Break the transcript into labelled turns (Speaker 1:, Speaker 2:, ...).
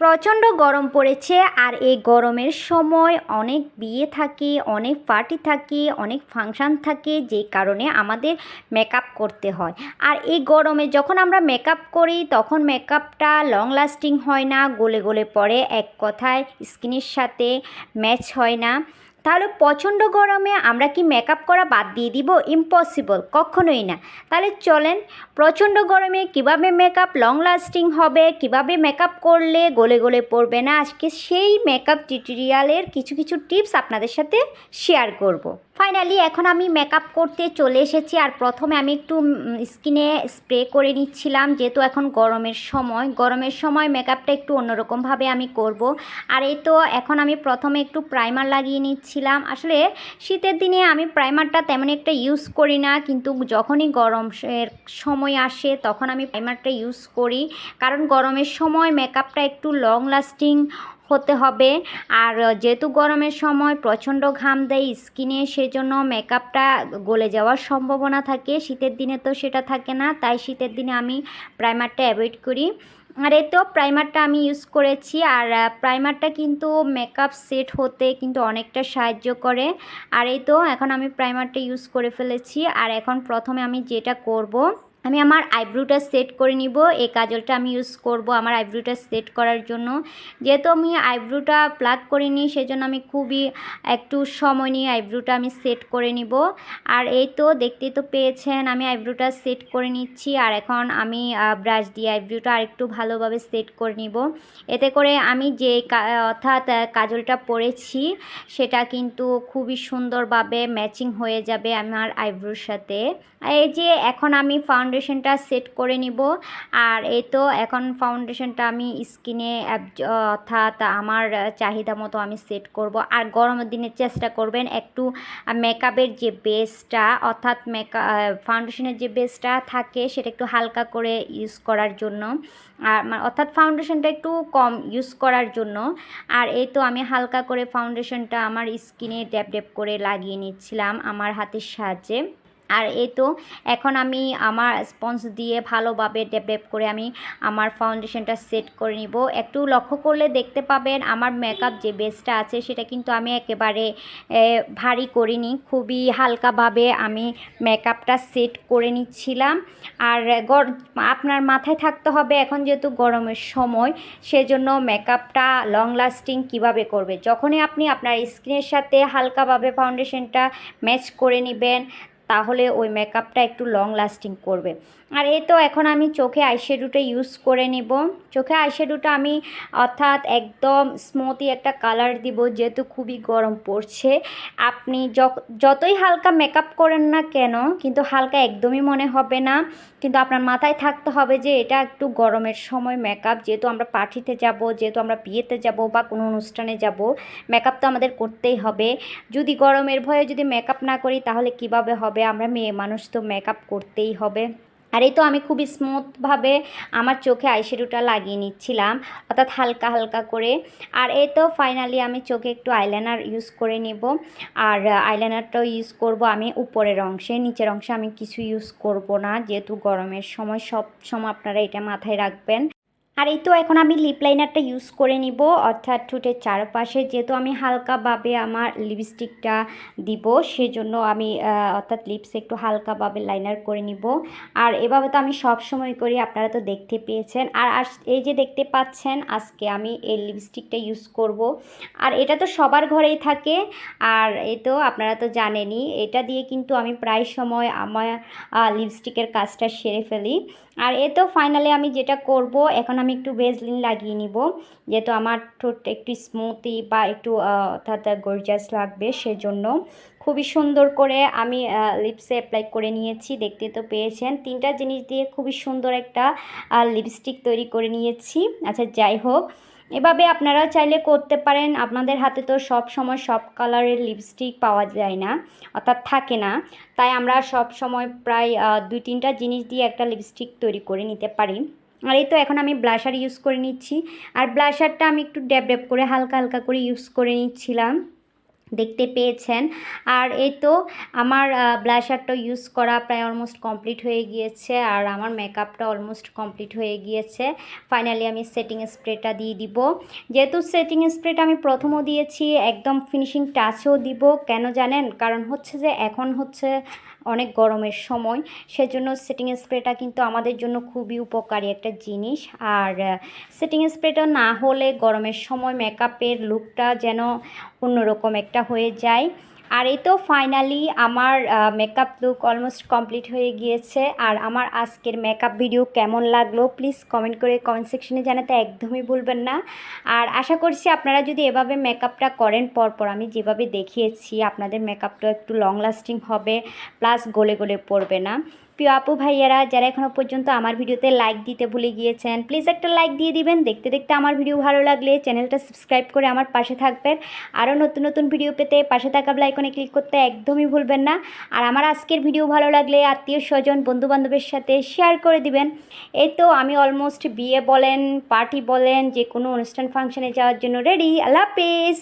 Speaker 1: প্রচণ্ড গরম পড়েছে আর এই গরমের সময় অনেক বিয়ে থাকে, অনেক পার্টি থাকে, অনেক ফাংশান থাকে, যে কারণে আমাদের মেকআপ করতে হয়। আর এই গরমে যখন আমরা মেকআপ করি, তখন মেকআপটা লং লাস্টিং হয় না, গলে গলে পড়ে, এক কথায় স্কিনের সাথে ম্যাচ হয় না। তাহলে প্রচণ্ড গরমে আমরা কি মেকআপ করা বাদ দিয়ে দিব? ইম্পসিবল কখনোই না। তাহলে চলেন প্রচণ্ড গরমে কীভাবে মেকআপ লং লাস্টিং হবে, কীভাবে মেকআপ করলে গলে গলে পড়বে না? আজকে সেই মেকআপ টিউটোরিয়ালের কিছু কিছু টিপস আপনাদের সাথে শেয়ার করব। ফাইনালি এখন আমি মেকআপ করতে চলে এসেছি আর প্রথমে আমি একটু স্কিনে স্প্রে করে নিচ্ছিলাম, যেহেতু এখন গরমের সময়। গরমের সময় মেকআপটা একটু অন্যরকমভাবে আমি করব। আর এই তো এখন আমি প্রথমে একটু প্রাইমার লাগিয়ে নিচ্ছিলাম। আসলে শীতের দিনে আমি প্রাইমারটা তেমন একটা ইউজ করি না, কিন্তু যখনই গরমের সময় আসে, তখন আমি প্রাইমারটা ইউজ করি। কারণ গরমের সময় মেকআপটা একটু লং লাস্টিং হতে হবে। আর যেহেতু গরমের সময় প্রচণ্ড ঘাম দেয় স্কিনে, সেজন্য মেকআপটা গলে যাওয়ার সম্ভাবনা থাকে। শীতের দিনে তো সেটা থাকে না, তাই শীতের দিনে আমি প্রাইমারটা অ্যাভয়েড করি। আর এতেও প্রাইমারটা আমি ইউজ করেছি। আর প্রাইমারটা কিন্তু মেকআপ সেট হতে কিন্তু অনেকটা সাহায্য করে। আর এই তো এখন আমি প্রাইমারটা ইউজ করে ফেলেছি। আর এখন প্রথমে আমি যেটা করব আমি আমার আইব্রোটা সেট করে নিব। এই কাজলটা আমি ইউজ করব আমার আইব্রোটা সেট করার জন্য। যেহেতু আমি আইব্রোটা প্লাগ করে নিই সেজন্য আমি খুবই একটু সময় নিয়ে আইব্রোটা আমি সেট করে নিব। আর এই তো দেখতেই তো পেয়েছেন, আমি আইব্রোটা সেট করে নিচ্ছি। আর এখন আমি ব্রাশ দিয়ে আইব্রোটা আরেকটু ভালোভাবে সেট করে নিব। এতে করে আমি যে অর্থাৎ কাজলটা পরেছি, সেটা কিন্তু খুবই সুন্দরভাবে ম্যাচিং হয়ে যাবে আমার আইব্রোর সাথে। এই যে এখন আমি ফাউন্ডেশনটা সেট করে নিব। আর এই তো এখন ফাউন্ডেশনটা আমি স্কিনে অর্থাৎ আমার চাহিদা মতো আমি সেট করব। আর গরমের দিনে চেষ্টা করবেন একটু মেকআপের যে বেসটা অর্থাৎ মেকআপ ফাউন্ডেশনের যে বেসটা থাকে সেটা একটু হালকা করে ইউজ করার জন্য। আর অর্থাৎ ফাউন্ডেশনটা একটু কম ইউজ করার জন্য। আর এই তো আমি হালকা করে ফাউন্ডেশনটা আমার স্কিনে ড্যাপ ড্যাপ করে লাগিয়ে নিচ্ছিলাম আমার হাতের সাহায্যে। আর এই তো এখন আমি আমার স্পঞ্জ দিয়ে ভালোভাবে ডেপ করে আমি আমার ফাউন্ডেশনটা সেট করে নিব। একটু লক্ষ্য করলে দেখতে পাবেন আমার মেকআপ যে বেসটা আছে সেটা কিন্তু আমি একেবারে ভারী করিনি। খুবই হালকাভাবে আমি মেকআপটা সেট করে নিচ্ছিলাম। আর আপনার মাথায় থাকতে হবে এখন যেহেতু গরমের সময়, সেজন্য মেকআপটা লং লাস্টিং কীভাবে করবে? যখনই আপনি আপনার স্কিনের সাথে হালকাভাবে ফাউন্ডেশনটা ম্যাচ করে নেবেন তাহলে ওই মেকআপটা একটু লং লাস্টিং করবে। আর এই তো এখন আমি চোখে আইশ্যাডোটা ইউজ করে নিব। চোখে আইশ্যাডোটা আমি অর্থাৎ একদম স্মুথি একটা কালার দিব, যেহেতু খুবই গরম পড়ছে। আপনি যতই হালকা মেকআপ করেন না কেন, কিন্তু হালকা একদমই মনে হবে না। কিন্তু আপনার মাথায় থাকতে হবে যে এটা একটু গরমের সময় মেকআপ যেহেতু আমরা পার্টিতে যাব, যেহেতু আমরা বিয়েতে যাব বা কোনো অনুষ্ঠানে যাব মেকআপ তো আমাদের করতেই হবে। যদি গরমের ভয়ে যদি মেকআপ না করি, তাহলে কীভাবে হবে? আমরা মেয়ে মানুষ তো মেকআপ করতেই হবে। আর এই তো আমি খুবই স্মুথভাবে আমার চোখে আইশ্যাডোটা লাগিয়ে নিচ্ছিলাম, অর্থাৎ হালকা হালকা করে। আর এই তো ফাইনালি আমি চোখে একটু আইলাইনার ইউজ করে নেব। আর আইলাইনারটাও ইউজ করব আমি উপরের অংশে, নিচের অংশে আমি কিছু ইউজ করব না, যেহেতু গরমের সময় সব সময় আপনারা এটা মাথায় রাখবেন। আর এই তো এখন আমি লিপ লাইনারটা ইউজ করে নিব। অর্থাৎ ঠোঁটের চারপাশে যেহেতু আমি হালকাভাবে আমার লিপস্টিকটা দিব, সেজন্য আমি অর্থাৎ লিপস একটু হালকাভাবে লাইনার করে নিব। আর এভাবে তো আমি সব সময় করি, আপনারা তো দেখতে পেয়েছেন। আর এই যে দেখতে পাচ্ছেন, আজকে আমি এই লিপস্টিকটা ইউজ করব। আর এটা তো সবার ঘরেই থাকে, আর এই তো আপনারা তো জানেনই, এটা দিয়ে কিন্তু আমি প্রায় সময় আমার লিপস্টিকের কাজটা সেরে ফেলি। আর এ তো ফাইনালি আমি যেটা করব, এখন আমি একটু ভেজলিন লাগিয়ে নিব, যেহেতু আমার ঠোঁট একটু স্মুথি বা একটু অর্থাৎ গর্জাস লাগবে সেজন্য। খুবই সুন্দর করে আমি লিপসে অ্যাপ্লাই করে নিয়েছি, দেখতে তো পেয়েছেন। তিনটা জিনিস দিয়ে খুবই সুন্দর একটা লিপস্টিক তৈরি করে নিয়েছি। আচ্ছা যাই হোক, এভাবে আপনারা চাইলে করতে পারেন। আপনাদের হাতে তো সব সময় সব কালারের লিপস্টিক পাওয়া যায় না, অর্থাৎ থাকে না। তাই আমরা সব সময় প্রায় দুই তিনটা জিনিস দিয়ে একটা লিপস্টিক তৈরি করে নিতে পারি। আর এই তো এখন আমি ব্লাশার ইউজ করে নিচ্ছি। আর ব্লাশারটা আমি একটু ড্যাব ড্যাব করে হালকা হালকা করে ইউজ করে নিচ্ছিলাম। দেখতে পেয়েছেন। আর এই তো আমার ব্লাশারটা ইউজ করা প্রায় অলমোস্ট কমপ্লিট হয়ে গিয়েছে। আর আমার মেকআপটা অলমোস্ট কমপ্লিট হয়ে গিয়েছে। ফাইনালি আমি সেটিং স্প্রেটা দিয়ে দিব। যেহেতু সেটিং স্প্রেটা আমি প্রথমও দিয়েছি, একদম ফিনিশিং টাচও দিব। কেন জানেন? কারণ হচ্ছে যে এখন হচ্ছে অনেক গরমের সময়। সেজন্য সেটিং স্প্রেটা কিন্তু আমাদের জন্য খুবই উপকারী একটা জিনিস। আর সেটিং স্প্রেটা না হলে গরমের সময় মেকআপের লুকটা যেন অন্যরকম একটা হয়ে যায়। আর এই তো ফাইনালি আমার মেকআপ লুক অলমোস্ট কমপ্লিট হয়ে গিয়েছে। আর আমার আজকের মেকআপ ভিডিও কেমন লাগল প্লিজ কমেন্ট করে কমেন্ট সেকশনে জানাতে একদমই ভুলবেন না। আর আশা করছি আপনারা যদি এভাবে মেকআপটা করেন পরপর, আমি যেভাবে দেখিয়েছি আপনাদের মেকআপটা একটু লং লাস্টিং হবে প্লাস গলে গলে পড়বে না। প্রিয় আপু ভাইয়ারা, যারা এখনও পর্যন্ত আমার ভিডিওতে লাইক দিতে ভুলে গিয়েছেন প্লিজ একটা লাইক দিয়ে দিবেন। দেখতে দেখতে আমার ভিডিও ভালো লাগলে চ্যানেলটা সাবস্ক্রাইব করে আমার পাশে থাকবেন। আরও নতুন নতুন ভিডিও পেতে পাশে থাকা আইকনে ক্লিক করতে একদমই ভুলবেন না। আর আমার আজকের ভিডিও ভালো লাগলে আত্মীয় স্বজন, বন্ধুবান্ধবের সাথে শেয়ার করে দিবেন। এই তো আমি অলমোস্ট বিয়ে বলেন পার্টি বলেন যে কোনো অনুষ্ঠান ফাংশনে যাওয়ার জন্য রেডি আল্লাহ হাফিজ!